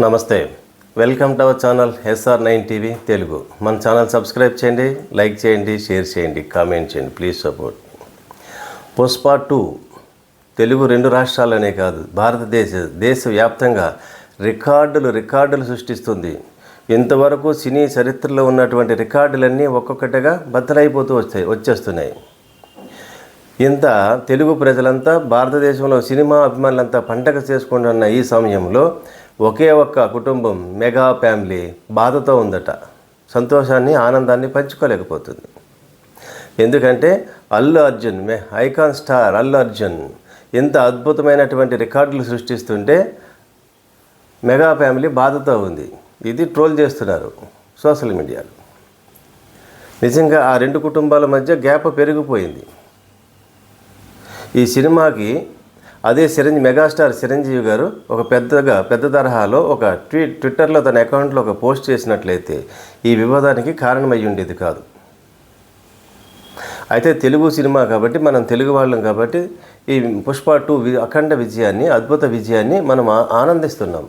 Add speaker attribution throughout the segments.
Speaker 1: నమస్తే. Welcome to our channel SR nine TV Telugu. మన channel subscribe చేయండి like చేయండి షేర్ చేయండి కామెంట్ చేయండి please support. Pushpa two Telugu రెండు రాష్ట్రాలనే కాదు భారతదేశ దేశవ్యాప్తంగా రికార్డులు రికార్డులు సృష్టిస్తుంది. ఇంతవరకు సినీ చరిత్రలో ఉన్నటువంటి రికార్డులన్నీ ఒక్కొక్కటిగా బద్దలైపోతూ వస్తాయి వచ్చేస్తున్నాయి. ఇంత తెలుగు ప్రజలంతా భారతదేశంలో సినిమా అభిమానులంతా పండగ చేసుకుంటున్న ఈ సమయంలో ఒకే ఒక్క కుటుంబం మెగా ఫ్యామిలీ బాధతో ఉందట. సంతోషాన్ని ఆనందాన్ని పంచుకోలేకపోతుంది. ఎందుకంటే అల్లు అర్జున్ మే ఐకాన్ స్టార్ అల్లు అర్జున్ ఇంత అద్భుతమైనటువంటి రికార్డులు సృష్టిస్తుంటే మెగా ఫ్యామిలీ బాధతో ఉంది. ఇది ట్రోల్ చేస్తున్నారు సోషల్ మీడియాలో. నిజంగా ఆ రెండు కుటుంబాల మధ్య గ్యాప్ పెరిగిపోయింది. ఈ సినిమాకి అదే చిరంజీవి మెగాస్టార్ చిరంజీవి గారు ఒక పెద్దగా పెద్ద తరహాలో ఒక ట్వీట్ ట్విట్టర్లో తన అకౌంట్లో ఒక పోస్ట్ చేసినట్లయితే ఈ వివాదానికి కారణమై ఉండేది కాదు. అయితే తెలుగు సినిమా కాబట్టి మనం తెలుగు వాళ్ళం కాబట్టి ఈ పుష్ప టూ అఖండ విజయాన్ని అద్భుత విజయాన్ని మనం ఆ- ఆనందిస్తున్నాం.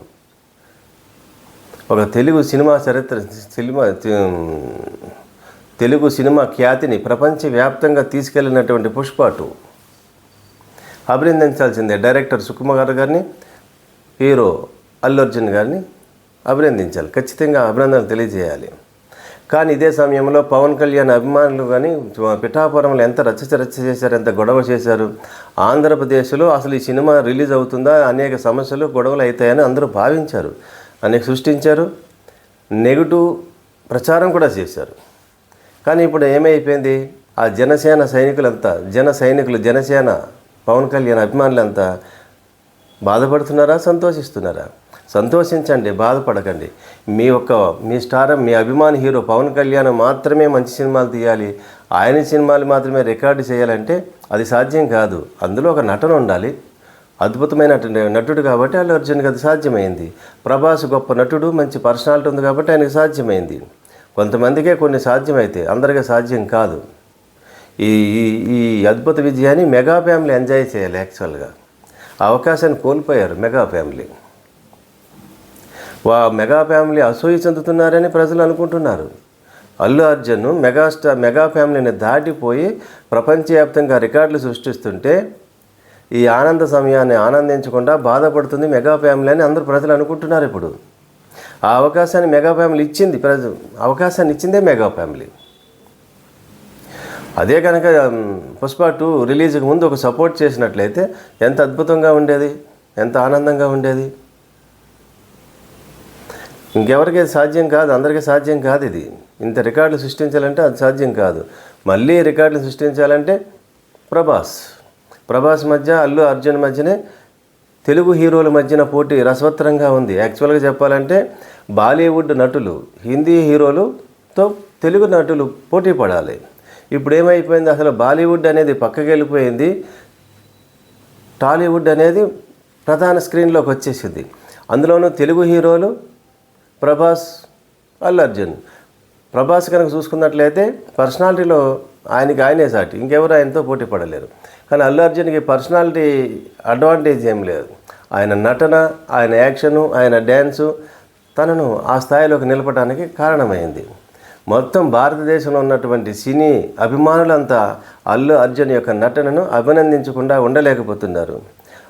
Speaker 1: ఒక తెలుగు సినిమా చరిత్ర సినిమా తెలుగు సినిమా ఖ్యాతిని ప్రపంచవ్యాప్తంగా తీసుకెళ్ళినటువంటి పుష్ప టూ. అభినందించాల్సిందే డైరెక్టర్ సుకుమార్ గారిని హీరో అల్లు అర్జున్ గారిని అభినందించాలి ఖచ్చితంగా అభినందనలు తెలియజేయాలి. కానీ ఇదే సమయంలో పవన్ కళ్యాణ్ అభిమానులు కానీ పిఠాపురంలో ఎంత రచ్చ రచ్చ చేశారు ఎంత గొడవ చేశారు ఆంధ్రప్రదేశ్లో అసలు ఈ సినిమా రిలీజ్ అవుతుందా అనేక సమస్యలు గొడవలు అవుతాయని అందరూ భావించారు అనేక సృష్టించారు నెగిటివ్ ప్రచారం కూడా చేశారు. కానీ ఇప్పుడు ఏమైపోయింది? ఆ జనసేన సైనికులంతా జన సైనికులు జనసేన పవన్ కళ్యాణ్ అభిమానులంతా బాధపడుతున్నారా సంతోషిస్తున్నారా? సంతోషించండి బాధపడకండి. మీ ఒక్క మీ స్టార్ మీ అభిమాని హీరో పవన్ కళ్యాణ్ మాత్రమే మంచి సినిమాలు తీయాలి. ఆయన సినిమాలు మాత్రమే రికార్డు చేయాలంటే అది సాధ్యం కాదు. అందులో ఒక నటన ఉండాలి. అద్భుతమైన నటుడు కాబట్టి అల్లు అర్జున్కి అది సాధ్యమైంది. ప్రభాస్ గొప్ప నటుడు మంచి పర్సనాలిటీ ఉంది కాబట్టి ఆయనకు సాధ్యమైంది. కొంతమందికే కొన్ని సాధ్యమైతే అందరికీ సాధ్యం కాదు. ఈ ఈ- ఈ అద్భుత విజయాన్ని మెగా ఫ్యామిలీ ఎంజాయ్ చేయాలి యాక్చువల్గా. ఆ అవకాశాన్ని కోల్పోయారు మెగా ఫ్యామిలీ. వా మెగా ఫ్యామిలీ అసూయ చెందుతున్నారని ప్రజలు అనుకుంటున్నారు. అల్లు అర్జున్ మెగాస్టార్ మెగా ఫ్యామిలీని దాటిపోయి ప్రపంచవ్యాప్తంగా రికార్డులు సృష్టిస్తుంటే ఈ ఆనంద సమయాన్ని ఆనందించకుండా బాధపడుతుంది మెగా ఫ్యామిలీ అని అందరూ ప్రజలు అనుకుంటున్నారు ఇప్పుడు. ఆ అవకాశాన్ని మెగా ఫ్యామిలీ ఇచ్చింది ప్రజ అవకాశాన్ని ఇచ్చిందే మెగా ఫ్యామిలీ. అదే కనుక పుష్ప టూ రిలీజ్కి ముందు ఒక సపోర్ట్ చేసినట్లయితే ఎంత అద్భుతంగా ఉండేది ఎంత ఆనందంగా ఉండేది? ఇంకెవరికి సాధ్యం కాదు అందరికీ సాధ్యం కాదు ఇది. ఇంత రికార్డులు సృష్టించాలంటే అది సాధ్యం కాదు. మళ్ళీ రికార్డులు సృష్టించాలంటే ప్రభాస్. ప్రభాస్ మధ్య అల్లు అర్జున్ మధ్యనే తెలుగు హీరోల మధ్యన పోటీ రసవత్తరంగా ఉంది. యాక్చువల్గా చెప్పాలంటే బాలీవుడ్ నటులు హిందీ హీరోలుతో తెలుగు నటులు పోటీ పడాలి. ఇప్పుడు ఏమైపోయింది అసలు బాలీవుడ్ అనేది పక్కకి వెళ్ళిపోయింది. టాలీవుడ్ అనేది ప్రధాన స్క్రీన్లోకి వచ్చేసింది. అందులోనూ తెలుగు హీరోలు ప్రభాస్ అల్లు అర్జున్. ప్రభాస్ కనుక చూసుకున్నట్లయితే పర్సనాలిటీలో ఆయనకి ఆయనే సాటి. ఇంకెవరు ఆయనతో పోటీ పడలేరు. కానీ అల్లు అర్జున్కి పర్సనాలిటీ అడ్వాంటేజ్ ఏం లేదు. ఆయన నటన ఆయన యాక్షను ఆయన డ్యాన్సు తనను ఆ స్థాయిలోకి నిలపడానికి కారణమైంది. మొత్తం భారతదేశంలో ఉన్నటువంటి సినీ అభిమానులంతా అల్లు అర్జున్ యొక్క నటనను అభినందించకుండా ఉండలేకపోతున్నారు.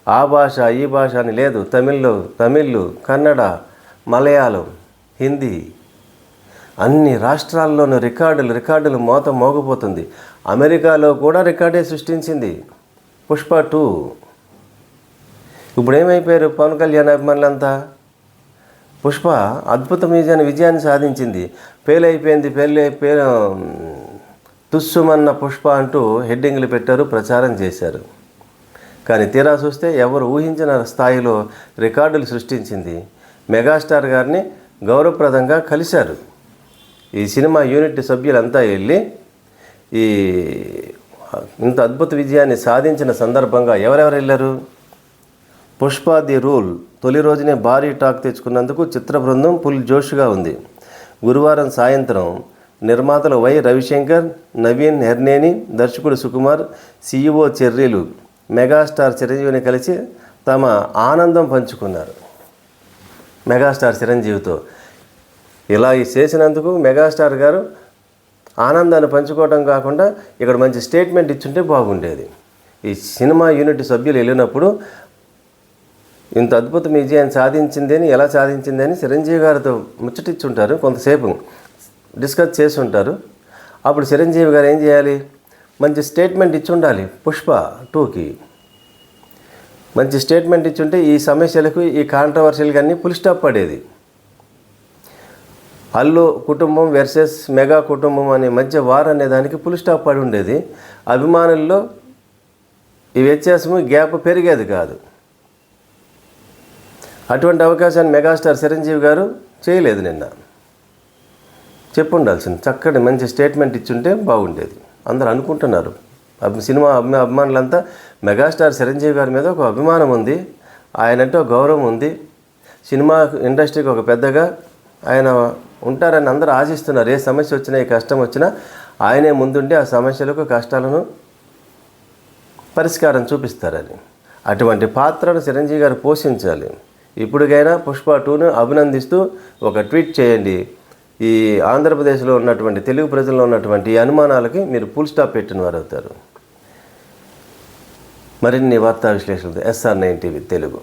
Speaker 1: ఆ భాష ఈ భాష అని లేదు. తమిళ్ళో తమిళ్ కన్నడ మలయాళం హిందీ అన్ని రాష్ట్రాల్లోనూ రికార్డులు రికార్డులు మోత మోగపోతుంది. అమెరికాలో కూడా రికార్డే సృష్టించింది. పుష్ప టూ. ఇప్పుడు ఏమైపోయారు పవన్ కళ్యాణ్ అభిమానులంతా? పుష్ప అద్భుత విజయాన్ని విజయాన్ని సాధించింది. ఫెయిల్ అయిపోయింది ఫెయిల్ అయిపోయి తుస్సుమన్న పుష్ప అంటూ హెడ్డింగ్లు పెట్టారు ప్రచారం చేశారు. కానీ తీరా చూస్తే ఎవరు ఊహించిన స్థాయిలో రికార్డులు సృష్టించింది. మెగాస్టార్ గారిని గౌరవప్రదంగా కలిశారు. ఈ సినిమా యూనిట్ సభ్యులంతా వెళ్ళి ఈ ఇంత అద్భుత విజయాన్ని సాధించిన సందర్భంగా ఎవరెవరు వెళ్ళారు? పుష్ప ది రూల్ తొలి రోజునే భారీ టాక్ తెచ్చుకున్నందుకు చిత్ర బృందం ఫుల్ జోష్గా ఉంది. గురువారం సాయంత్రం నిర్మాతలు వై రవిశంకర్ నవీన్ హెర్నేని దర్శకుడు సుకుమార్ సీఈఓ చెర్రీలు మెగాస్టార్ చిరంజీవిని కలిసి తమ ఆనందం పంచుకున్నారు. మెగాస్టార్ చిరంజీవితో ఇలా చేసినందుకు మెగాస్టార్ గారు ఆనందాన్ని పంచుకోవడం కాకుండా ఇక్కడ మంచి స్టేట్మెంట్ ఇచ్చుంటే బాగుండేది. ఈ సినిమా యూనిట్ సభ్యులు వెళ్ళినప్పుడు ఇంత అద్భుత విజయం సాధించింది అని ఎలా సాధించింది అని చిరంజీవి గారితో ముచ్చటిచ్చుంటారు కొంతసేపు. డిస్కస్ చేసి ఉంటారు అప్పుడు చిరంజీవి గారు ఏం చేయాలి? మంచి స్టేట్మెంట్ ఇచ్చి ఉండాలి పుష్ప టూకి. మంచి స్టేట్మెంట్ ఇచ్చుంటే ఈ సమస్యలకు ఈ కాంట్రవర్షియల్కి అన్నీ పుల్ స్టాప్ పడేది. అల్లు కుటుంబం వెర్సెస్ మెగా కుటుంబం అనే మధ్య వార్ అనే దానికి పుల్ స్టాప్ పడి ఉండేది. అభిమానుల్లో ఈ వ్యత్యాసము గ్యాప్ పెరిగేది కాదు. అటువంటి అవకాశాన్ని మెగాస్టార్ చిరంజీవి గారు చేయలేదు నిన్న. చెప్పుండాల్సింది. చక్కటి మంచి స్టేట్మెంట్ ఇచ్చుంటే బాగుండేది. అందరూ అనుకుంటున్నారు. అభి- సినిమా అభిమా అభిమానులంతా మెగాస్టార్ చిరంజీవి గారి మీద ఒక అభిమానం ఉంది. ఆయనంటే ఒక గౌరవం ఉంది. సినిమా ఇండస్ట్రీకి ఒక పెద్దగా ఆయన ఉంటారని అందరూ ఆశిస్తున్నారు. ఏ సమస్య వచ్చినా ఏ కష్టం వచ్చినా ఆయనే ముందుండి ఆ సమస్యలకు కష్టాలను పరిష్కారం చూపిస్తారని. అటువంటి పాత్రను చిరంజీవి గారు పోషించాలి. ఇప్పటికైనా పుష్ప టూను అభినందిస్తూ ఒక ట్వీట్ చేయండి. ఈ ఆంధ్రప్రదేశ్లో ఉన్నటువంటి తెలుగు ప్రజల్లో ఉన్నటువంటి ఈ అనుమానాలకి మీరు ఫుల్ స్టాప్ పెట్టిన వారు అవుతారు మరిన్ని వార్తా విశ్లేషణలు ఎస్ఆర్ నైన్ టీవీ తెలుగు.